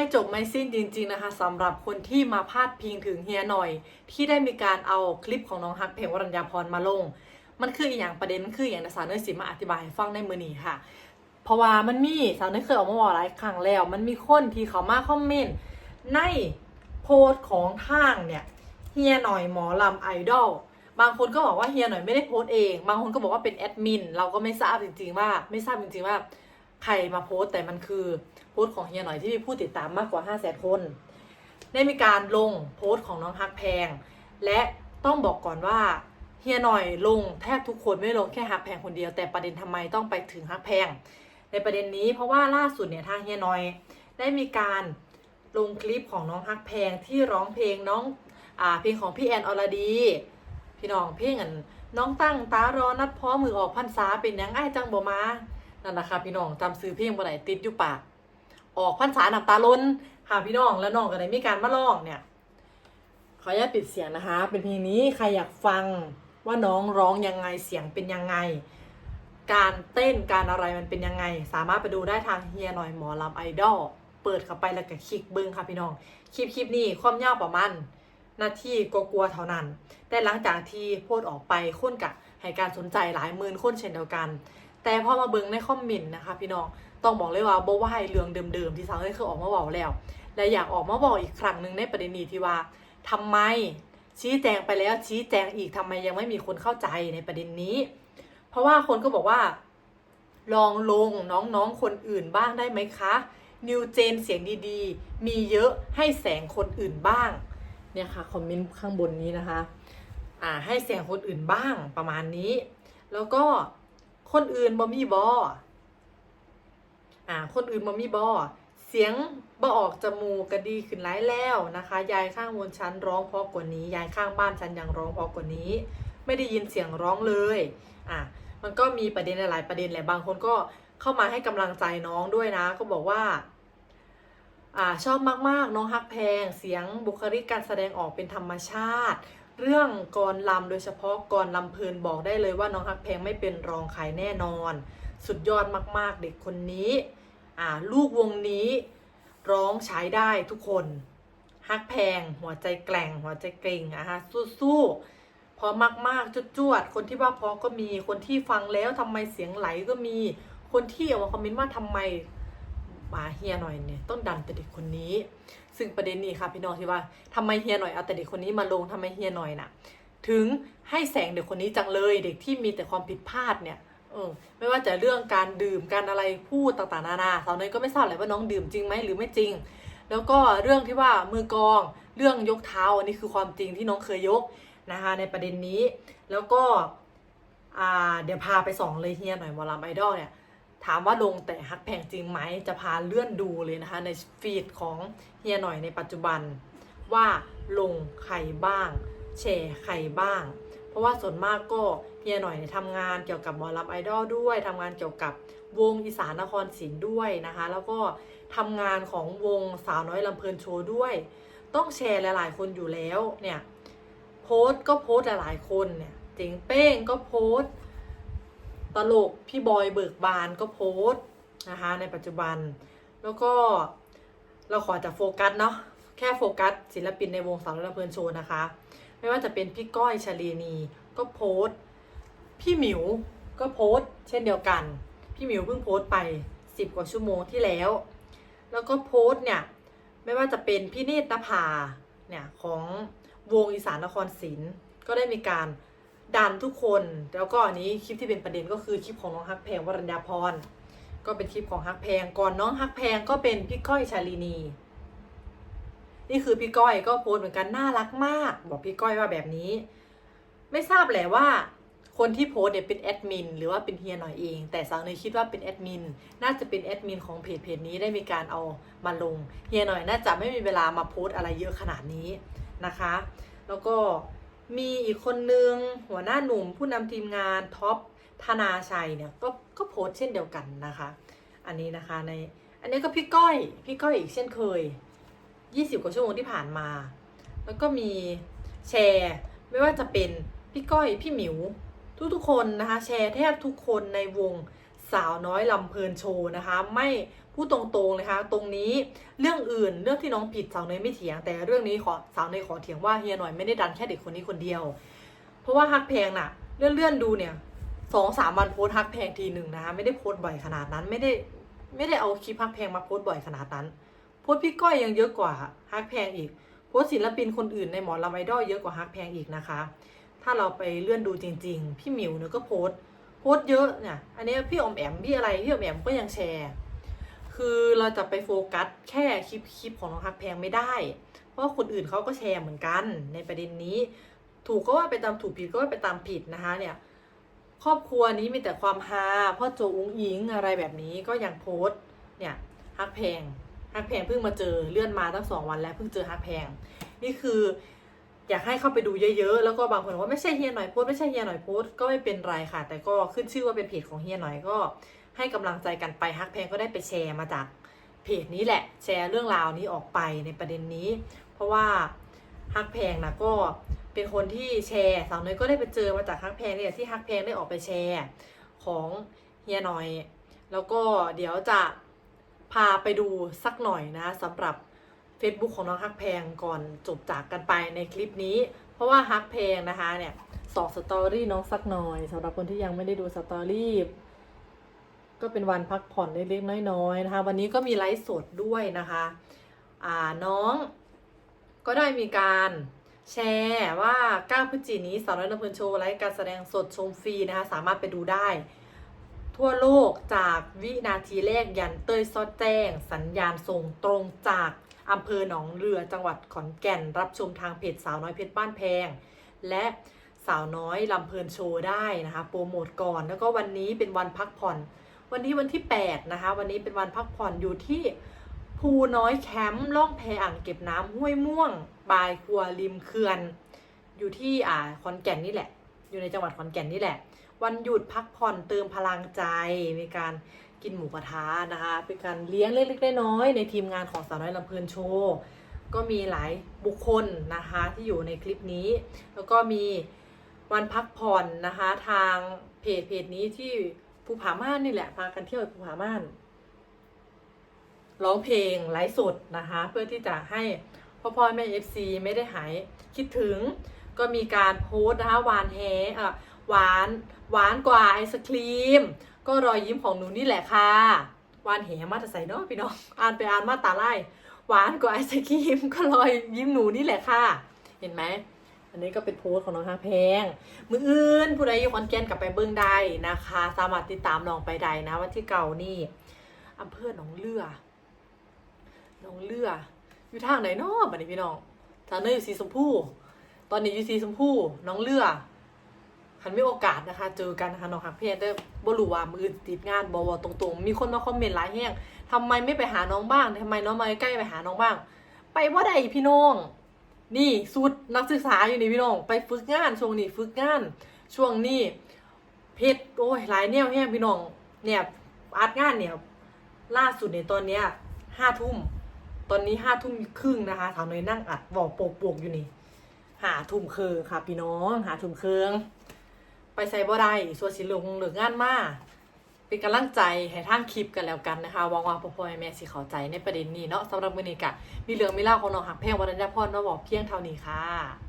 ไม่จบไม่สิ้นจริง ๆ นะคะสำหรับคนที่มาพาดพิงถึงเฮียหน่อย ที่ได้มีการเอาคลิปของน้องฮักเพลงวรัญญาพรมาลง มันคืออีกอย่างประเด็นมันคืออย่างนสาวเนยสิมาอธิบายให้ฟังในมือนีค่ะ เพราะว่ามันมีสาวเนยเคยออกมาบอกหลายครั้งแล้ว มันมีคนที่เขามาคอมเมนต์ในโพสต์ของทางเนี่ยเฮียหน่อยหมอลำไอดอลบางคนก็บอกว่าเฮียหน่อยไม่ได้โพสต์เอง บางคนก็บอกว่าเป็นแอดมินเราก็ไม่ทราบจริงๆว่าไม่ทราบจริงๆว่าใครมาโพสต์แต่มันคือ โพสต์ของเฮียหน่อยที่มีผู้ติดตามมากกว่า 5 0 0 0 0 0 คน ได้มีการลงโพสต์ของน้องฮักแพง และต้องบอกก่อนว่าเฮียหน่อยลงแทบทุกคนไม่ลงแค่ฮักแพงคนเดียว แต่ประเด็นทำไมต้องไปถึงฮักแพง ในประเด็นนี้เพราะว่าล่าสุดเนี่ยทางเฮียหน่อยได้มีการลงคลิปของน้องฮักแพงที่ร้องเพลงน้องอ่าเพลงของพี่แอนอรดี พี่น้องเพลงอันน้องตั้งตารอนัดพร้อมมือออกพันษาเป็นยังไอ้จังบ่มานั่นแหละค่ะพี่น้องจำซื้อเพลงบ่ได้ติดอยู่ปาก ออกพันษาน้ำตาล้นค่ะพี่น้องแล้วน้องก็ได้มีการมาร้องเนี่ยขออนุญาตปิดเสียงนะคะ เป็นเพลงนี้ใครอยากฟังว่าน้องร้องยังไงเสียงเป็นยังไง การเต้นการอะไรมันเป็นยังไง สามารถไปดูได้ทางเฮียหน่อยหมอลำไอดอลเปิดเข้าไปแล้วก็คลิกเบิ้งค่ะพี่น้องคลิปคลิปนี้ความยาวประมาณนาทีกกลัวๆเท่านั้น แต่หลังจากที่โพสออกไปคนกะให้การสนใจหลายหมื่นคนเช่นเดียวกัน แต่พอมาเบิ้งในคอมเมนต์นะคะ พี่น้อง ต้องบอกเลยว่าบ่ว่าให้เรื่องเดิมๆที่สาวได้เคยออกมาบอกแล้ว และอยากออกมาบอกอีกครั้งหนึ่งในประเด็นนี้ที่ว่าทำไมชี้แจงไปแล้วชี้แจงอีกทำไมยังไม่มีคนเข้าใจในประเด็นนี้ เพราะว่าคนก็บอกว่า ลองลงน้องๆคนอื่นบ้างได้ไหมคะนิวเจนเสียงดีๆ มีเยอะให้แสงคนอื่นบ้าง เนี่ยค่ะคอมเมนต์ข้างบนนี้นะคะ อ่าให้แสงคนอื่นบ้างประมาณนี้ แล้วก็คนอื่นบ่มีบอ อ่าคนอื่นบ่มีบอเสียงบ่ออกจมูกก็ดีขึ้นหลายแล้วนะคะ ยายข้างบนชั้นร้องเพราะกว่านี้ ยายข้างบ้านฉันยังร้องเพราะกว่านี้ ไม่ได้ยินเสียงร้องเลยอะมันก็มีประเด็นหลาย ๆ ประเด็นแหละบางคนก็เข้ามาให้กำลังใจน้องด้วยนะ ก็บอกว่าอ่าชอบมาก ๆ น้องฮักแพง เสียงบุคลิกการแสดงออกเป็นธรรมชาติ เรื่องกรลำโดยเฉพาะกรลำเพลินบอกได้เลยว่าน้องฮักแพงไม่เป็นรองใครแน่นอน สุดยอดมากๆ เด็กคนนี้อ่าลูกวงนี้ร้องใช้ได้ทุกคนฮักแพง หัวใจแกร่ง หัวใจเกร็งนะคะสู้ๆพอมากๆจุดจวดๆคนที่ว่าพอก็มีคนที่ฟังแล้วทำไมเสียงไหลก็มี คนที่ออกมาคอมเมนต์ว่าทำไมมาเฮียหน่อยเนี่ยต้องดันแต่เด็กคนนี้ ซึ่งประเด็นนี้ค่ะพี่น้องที่ว่าทำไมเฮียหน่อยเอาแต่เด็กคนนี้มาลงทำไมเฮียหน่อยน่ะ ถึงให้แสงเด็กคนนี้จังเลยเด็กที่มีแต่ความผิดพลาดเนี่ย เออไม่ว่าจะเรื่องการดื่มการอะไรพูดต่างๆนานาสาวเนยก็ไม่ทราบเลยว่าน้องดื่มจริงไหมหรือไม่จริง แล้วก็เรื่องที่ว่ามือกองเรื่องยกเท้าอันนี้คือความจริงที่น้องเคยยกนะคะในประเด็นนี้แล้วก็เดี๋ยวพาไปส่องเลยเฮียหน่อยมอลำไอดอลเนี่ยถามว่าลงแต่ฮักแพงจริงไหมจะพาเลื่อนดูเลยนะคะในฟีดของเฮียหน่อยในปัจจุบันว่าลงใครบ้างแชร์ใครบ้าง เพราะว่าส่วนมากก็ เฮียหน่อยเนี่ยทำงานเกี่ยวกับหมอลำไอดอลด้วยทำงานเกี่ยวกับวงอีสานนครศรีด้วยนะคะ แล้วก็ทำงานของวงสาวน้อยลำเพลินโชว์ด้วย ต้องแชร์หลายๆ คนอยู่แล้วเนี่ยโพสต์ก็โพสต์หลายๆคนเนี่ยเจ๋งเป้งก็โพสต์ตลกพี่บอยเบิกบานก็โพสต์นะคะในปัจจุบัน แล้วก็เราขอจะโฟกัสเนาะแค่โฟกัสศิลปินในวงสาวน้อยลำเพลินโชว์นะคะ ไม่ว่าจะเป็นพี่ก้อยชลีนีก็โพสต์ พี่หมิวก็โพสต์เช่นเดียวกัน พี่หมิวเพิ่งโพสต์ไป 10 กว่าชั่วโมงที่แล้ว แล้วก็โพสต์เนี่ย ไม่ว่าจะเป็นพี่เนตรนภาเนี่ยของวงอีสานนครศรีก็ได้มีการดันทุกคน แล้วก็อันนี้คลิปที่เป็นประเด็นก็คือคลิปของน้องฮักแพงวรัญญาพร ก็เป็นคลิปของฮักแพงก่อนน้องฮักแพงก็เป็นพี่ก้อยชาลีนี นี่คือพี่ก้อยก็โพสต์เหมือนกันน่ารักมาก บอกพี่ก้อยว่าแบบนี้ ไม่ทราบแหละว่า คนที่โพสเนี่ยเป็นแอดมินหรือว่าเป็นเฮียหน่อยเอง แต่สาวเนยคิดว่าเป็นแอดมินน่าจะเป็นแอดมินของเพจเพจนี้ได้มีการเอามาลงเฮียหน่อยน่าจะไม่มีเวลามาโพสอะไรเยอะขนาดนี้นะคะ แล้วก็มีอีกคนนึงหัวหน้าหนุ่มผู้นำทีมงานท็อปธนาชัยเนี่ยก็ก็โพสเช่นเดียวกันนะคะ อันนี้นะคะในอันนี้ก็พี่ก้อยพี่ก้อยอีกเช่นเคย 20 กว่าชั่วโมงที่ผ่านมา แล้วก็มีแชร์ ไม่ว่าจะเป็นพี่ก้อยพี่หมิว ทุกๆคนนะคะ แชร์แทบทุกคนในวงสาวน้อยลำเพลินโชว์นะคะ ไม่พูดตรงๆเลยค่ะตรงนี้เรื่องอื่นเรื่องที่น้องผิดสาวเนยไม่เถียง แต่เรื่องนี้ขอสาวเนยขอเถียงว่าเฮียหน่อยไม่ได้ดันแค่เด็กคนนี้คนเดียว เพราะว่าฮักแพงน่ะเลื่อนๆดูเนี่ยสองสามวันโพสฮักแพงทีหนึ่งนะคะไม่ได้โพสบ่อยขนาดนั้นไม่ได้ไม่ได้เอาคลิปฮักแพงมาโพสบ่อยขนาดนั้น โพสพี่ก้อยยังเยอะกว่าฮักแพงอีกโพสศิลปินคนอื่นในหมอลำไอดอลเยอะกว่าฮักแพงอีกนะคะ ถ้าเราไปเลื่อนดูจริง ๆ พี่หมิวเนี่ยก็โพส์โพส์เยอะเนี่ย อันนี้พี่อมแอมพี่อะไรพี่อมแอมก็ยังแชร์ คือเราจะไปโฟกัสแค่คลิปคลิปของน้องฮักแพงไม่ได้ เพราะคนอื่นเขาก็แชร์เหมือนกันในประเด็นนี้ ถูกก็ว่าไปตามถูกผิดก็ว่าไปตามผิดนะคะเนี่ยครอบครัวนี้มีแต่ความฮาพ่อโจอุ้งอิงอะไรแบบนี้ก็ยังโพส์เนี่ยฮักแพงฮักแพงเพิ่งมาเจอเลื่อนมาตั้งสองวันแล้วเพิ่งเจอฮักแพงนี่คือ อยากให้เข้าไปดูเยอะๆ แล้วก็บางคนบอกว่าไม่ใช่เฮียหน่อยโพสไม่ใช่เฮียหน่อยโพสก็ไม่เป็นไรค่ะ แต่ก็ขึ้นชื่อว่าเป็นเพจของเฮียหน่อยก็ ให้กำลังใจกันไปฮักแพงก็ได้ไปแชร์มาจากเพจนี้แหละ แชร์เรื่องราวนี้ออกไปในประเด็นนี้ เพราะว่าฮักแพงนะก็เป็นคนที่แชร์สาวน้อยก็ได้ไปเจอมาจากฮักแพงเนี่ยที่ฮักแพงได้ออกไปแชร์ของเฮียหน่อย แล้วก็เดี๋ยวจะพาไปดูสักหน่อยนะสำหรับ Facebook ของน้องฮักแพงก่อนจบจากกันไปในคลิปนี้ เพราะว่าฮักแพงนะคะเนี่ยสองสตอรี่น้องสักหน่อยสำหรับคนที่ยังไม่ได้ดูสตอรี่ก็เป็นวันพักผ่อนเล็กๆน้อยๆนะคะ วันนี้ก็มีไลฟ์สดด้วยนะคะอ่าน้องก็ได้มีการแชร์ว่า 9พฤศจิกายนนี้สาวน้อยลำพลินโชว์ไลฟ์การแสดงสดชมฟรีนะคะ สามารถไปดูได้ ทั่วโลกจากวินาทีแรกยันเต้ยซอดแจ้ง สัญญาณส่งตรงจาก อำเภอหนองเรือจังหวัดขอนแก่น รับชมทางเพจสาวน้อยเพชรบ้านแพง และสาวน้อยลำเพลินโชว์ได้นะคะโปรโมทก่อนแล้วก็วันนี้เป็นวันพักผ่อน วันนี้วันที่ 8 นะคะ วันนี้เป็นวันพักผ่อนอยู่ที่ภูน้อยแคมป์ล่องแพอ่างเก็บน้ำห้วยม่วงบายครัวริมเขื่อน อยู่ที่อ่าขอนแก่นนี่แหละ อยู่ในจังหวัดขอนแก่นนี่แหละ วันหยุดพักผ่อนเติมพลังใจมีการกินหมูกระทะนะคะเป็นการเลี้ยงเล็กๆน้อยๆในทีมงานของสาวน้อยลำเพลินโชว์ก็มีหลายบุคคลนะคะที่อยู่ในคลิปนี้ แล้วก็มีวันพักผ่อนนะคะทางเพจเพจนี้ที่ภูผาม่านนี่แหละพากันเที่ยวภูผาม่านร้องเพลงไลฟ์สดนะคะ เพื่อที่จะให้พ่อพ่อแม่เอฟซีไม่ได้หายคิดถึง ก็มีการโพสต์นะคะวานแฮอ่อ หวาน หวานกว่าไอศครีม ก็รอยยิ้มของหนูนี่แหละค่ะหวานแหมาต่ใส่เนาะพี่น้องอ่านไปอ่านมาตาไล่หวานกว่าไอศครีมก็รอยยิ้มหนูนี่แหละค่ะ เห็นไหมอันนี้ก็เป็นโพสของน้องฮาแพง มืออื่นผู้ใดอยู่ขอนแกนกลับไปเบิ้งได้นะคะ สามารถติดตามน้องไปได้นะวันที่เก่านี่อำเภอหนองเลือหนองเลืออยู่ทางไหนเนาะบัดนี้พี่น้องทางเนยอยู่สีชมพูตอนนี้อยู่สีชมพูหน้องเลือ คันมีโอกาสนะคะ เจอกันนะคะน้องฮักเพนได้บ่รู้ว่ามือติดงานบ่บ่ตรงๆ มีคนมาคอมเมนต์หลายแห้งทำไมไม่ไปหาน้องบ้างทำไมน้องมาใกล้ไปหาน้องบ้าง ไปว่าใดพี่น้อง นี่สุดนักศึกษาอยู่นี่พี่น้อง ไปฝึกงานช่วงนี้ฝึกงาน ช่วงนี้เพชรโอ้ยหลายแนวแห้งพี่น้อง เนี่ยอาร์ตงานเนี่ยล่าสุดเนี่ยตอนเนี้ยห้าทุ่มตอนนี้ห้าทุ่มครึ่งนะคะสาวน้อยนั่งอัดบอกโปกๆอยู่นี่หาทุ่มเคืองค่ะพี่น้องหาทุ่มเคือง ใส่บ่ได้ส่วนสิลงหรืองานมาเป็นกำลังใจให้ทางคลิปกันแล้วกันนะคะวังว่าพ่อพ่อแม่สิเข้าใจในประเด็นนี้เนาะสำหรับมื้อนี้กะมีเรื่องมีเล่าของน้องหักเพงวรรณยพรมาบอกเพียงเท่านี้ค่ะ